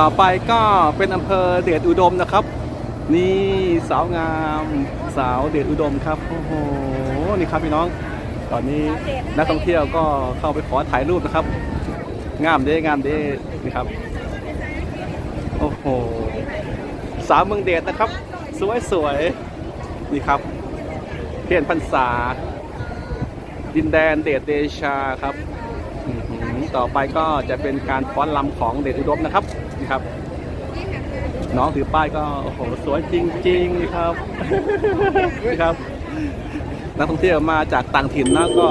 ต่อไปก็เป็นอำเภอเดชอุดมนะครับ นี่สาวงามสาวเดชอุดมครับโอ้โหนี่ครับพี่น้อง ตอนนี้นักท่องเที่ยวก็เข้าไปขอถ่ายรูปนะครับ งามเด้งามเด้นี่ครับโอ้โหสาวเมืองเดชนะครับ สวยสวยๆนี่ครับเพียนพรรษา ดินแดนเดชเดชาครับต่อไปก็จะเป็นการฟ้อนลำของเดชอุดมนะครับ นะครับ น้องถือป้ายก็โอ้โหสวยจริงๆนะครับนะครับ นักท่องเที่ยวมาจากต่างถิ่นนะก็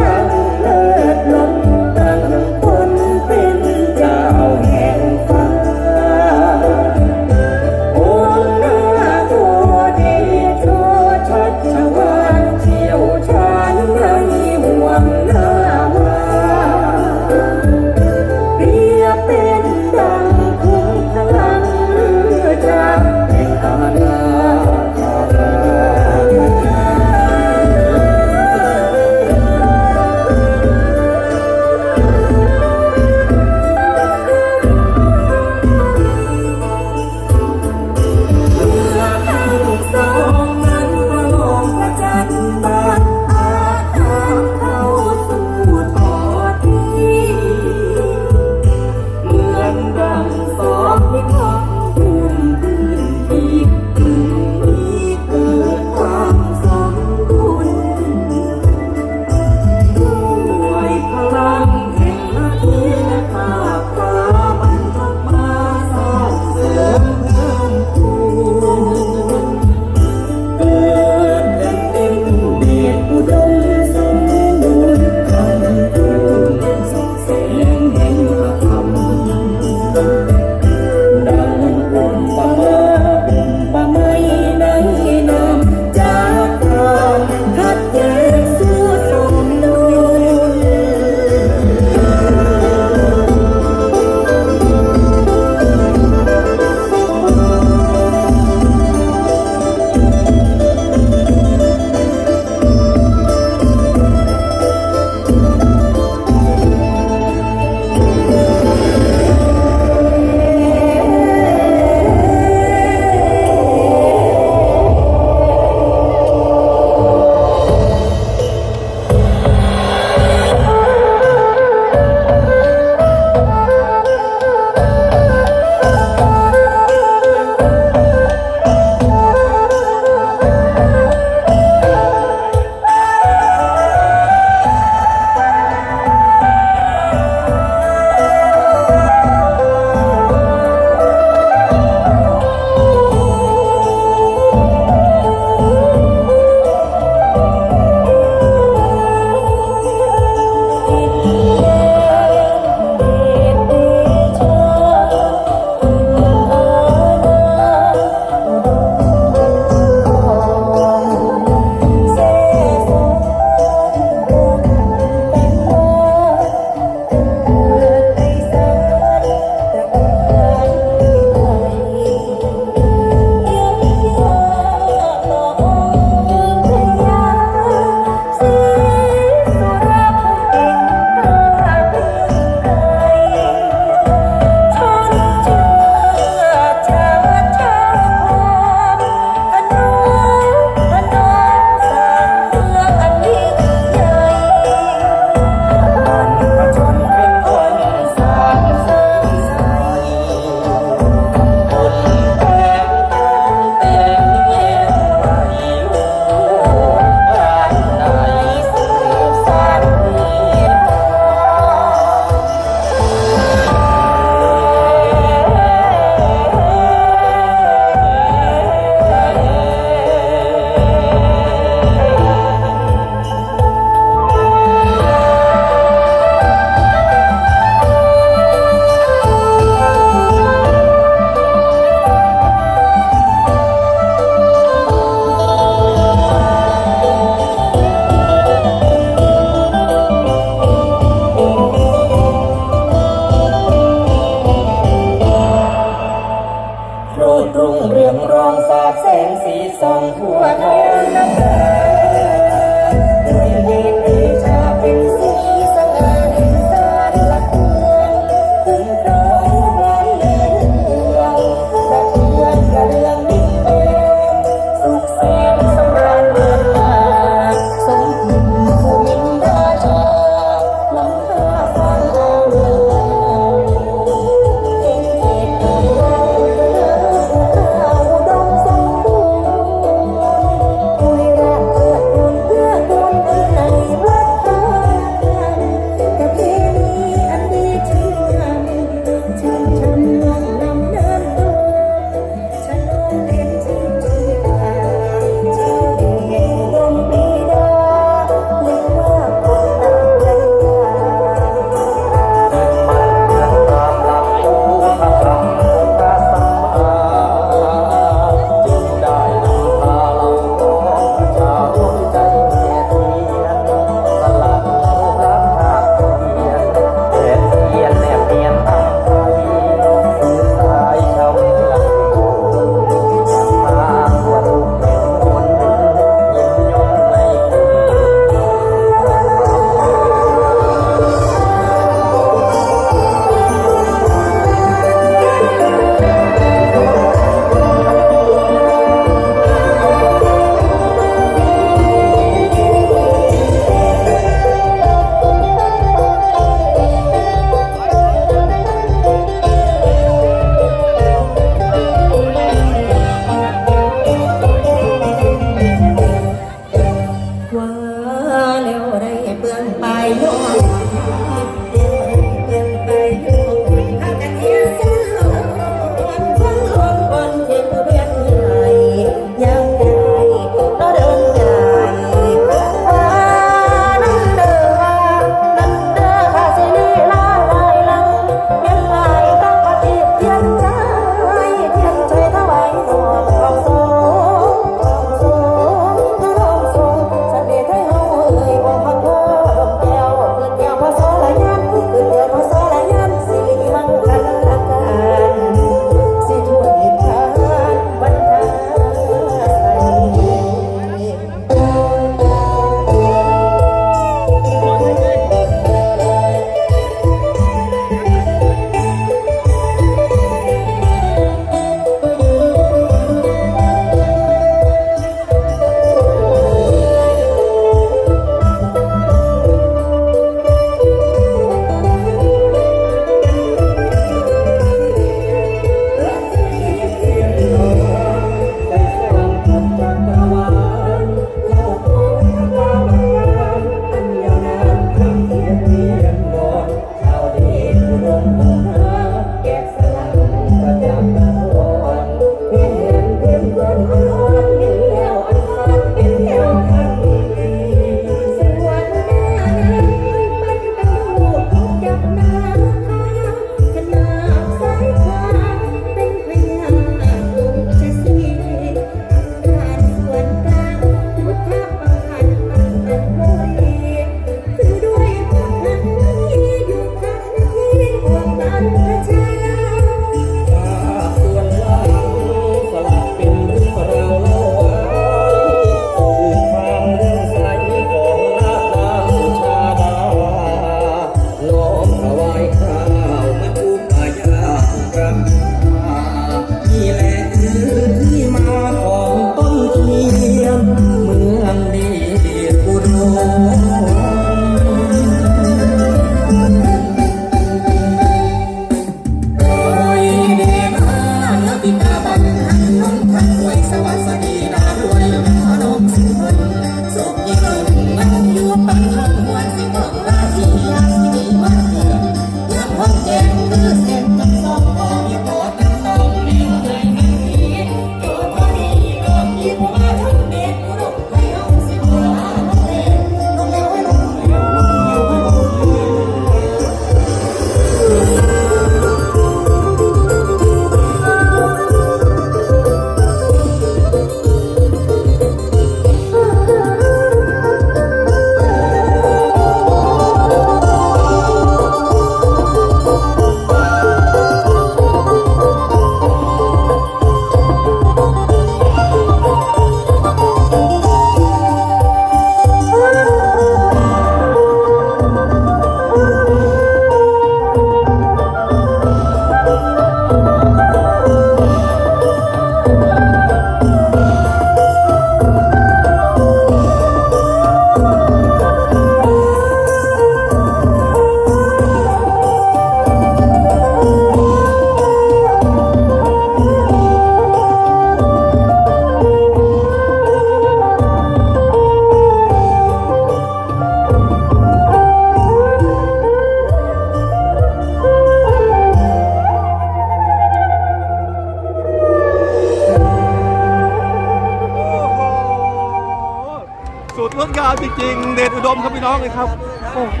น้องเลยครับ โอ้โห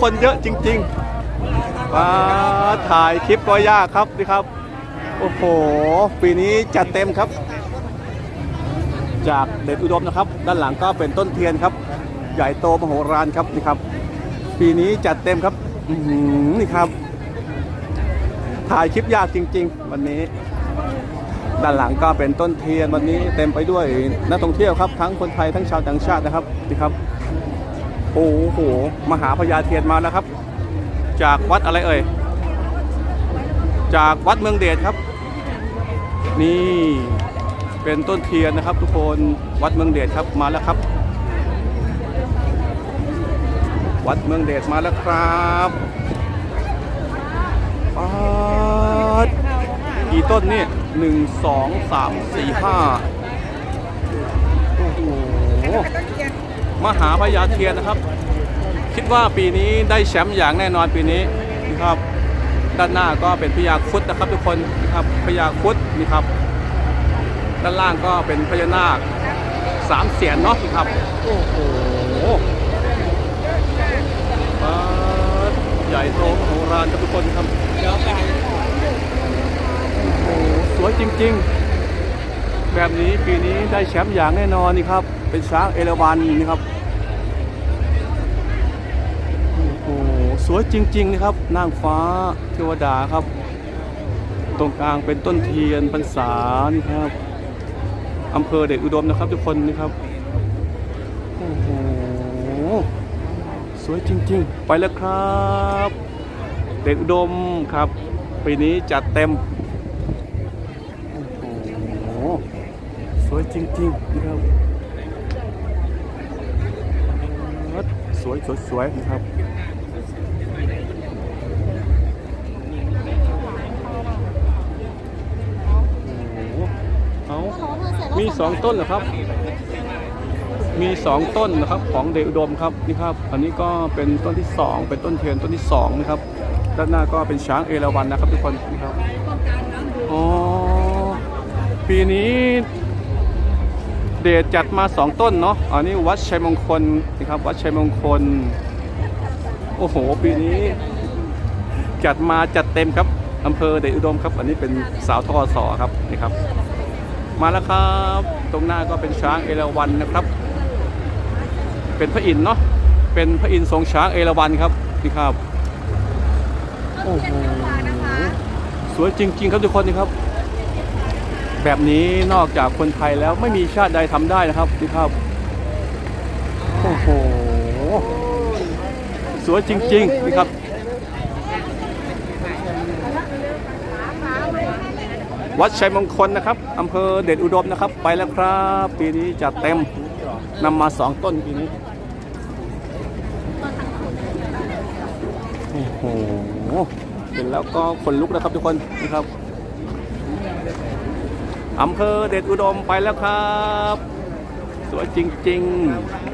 คนเยอะจริงๆมาถ่ายคลิปก็ยากครับนี่ครับ โอ้โห ปีนี้จัดเต็มครับ จากเดชอุดมนะครับ ด้านหลังก็เป็นต้นเทียนครับ ใหญ่โตมโหฬารครับนี่ครับ ปีนี้จัดเต็มครับอื้อหือนี่ครับ ถ่ายคลิปยากจริง ๆ วันนี้ด้านหลังก็เป็นต้นเทียนวันนี้เต็มไปด้วยนักท่องเที่ยวครับทั้งคนไทยทั้งชาวต่างชาตินะครับนี่ครับ โอ้โห มหาพญาเทียนมาแล้วครับ จากวัดอะไรเอ่ย จากวัดเมืองเดชครับ นี่เป็นต้นเทียนนะครับ ทุกคนวัดเมืองเดชครับมาแล้วครับ วัดเมืองเดชมาแล้วครับปาดกี่ต้นนี่หนึ่งสองสามสี่ห้าโอ้โห มหาพญาเทียนนะครับ คิดว่าปีนี้ได้แชมป์อย่างแน่นอนปีนี้นะครับด้านหน้าก็เป็นพญาคุดนะครับทุกคนนะครับพญาคุดนี่ครับด้านล่างก็เป็นพญานาคสามเสียนเนาะครับโอ้โหใหญ่โตโหฬารครับทุกคนครับโอ้สวยจริง ๆ แบบนี้ปีนี้ได้แชมป์อย่างแน่นอนนี่ครับ เป็นช้างเอราวัณนี่ครับโอ้โหสวยจริงๆนะครับนางฟ้าเทวดาครับ ตรงกลางเป็นต้นเทียนพรรษานี่ครับอำเภอเดชอุดมนะครับทุกคนนี่ครับโอ้โหสวยจริงๆ ไปแล้วครับ เดชอุดมครับปีนี้จัดเต็มโอ้โหสวยจริงๆนะครับส วยสวยสวยนะครับโอ้โหเอามีสองต้นเหรอครับ มีสองต้นนะครับของเดอุดมครับนี่ครับ อันนี้ก็เป็นต้นที่สองเป็นต้นเทียนต้นที่สองนะครับ ด้านหน้าก็เป็นช้างเอราวัณนะครับทุกคนนี่ครับ อ๋อ ปีนี้ เดชจัดมาสองต้นเนาะอันนี้วัดชัยมงคลนะครับวัดชัยมงคล โอ้โห ปีนี้ จัดมาจัดเต็มครับอำเภอเดชอุดมครับ อันนี้เป็นสาวทอสอครับนี่ครับ มาแล้วครับ ตรงหน้าก็เป็นช้างเอราวัณนะครับ เป็นพระอินทร์เนาะเป็นพระอินทร์ทรงช้างเอราวัณครับนี่ครับโอ้โหสวยจริง ๆ ครับทุกคนนี่ครับ แบบนี้นอกจากคนไทยแล้วไม่มีชาติใดทำได้นะครับนี่ครับโอ้โหสวยจริงๆนี่ครับวัดชัยมงคลนะครับอำเภอเดชอุดมนะครับ ไปแล้วครับ ปีนี้จัดเต็มนำมาสองต้นปีนี้โอ้โหเห็นแล้วก็ขนลุกนะครับทุกคนนะครับ อำเภอเดชอุดมไปแล้วครับ สวยจริง ๆ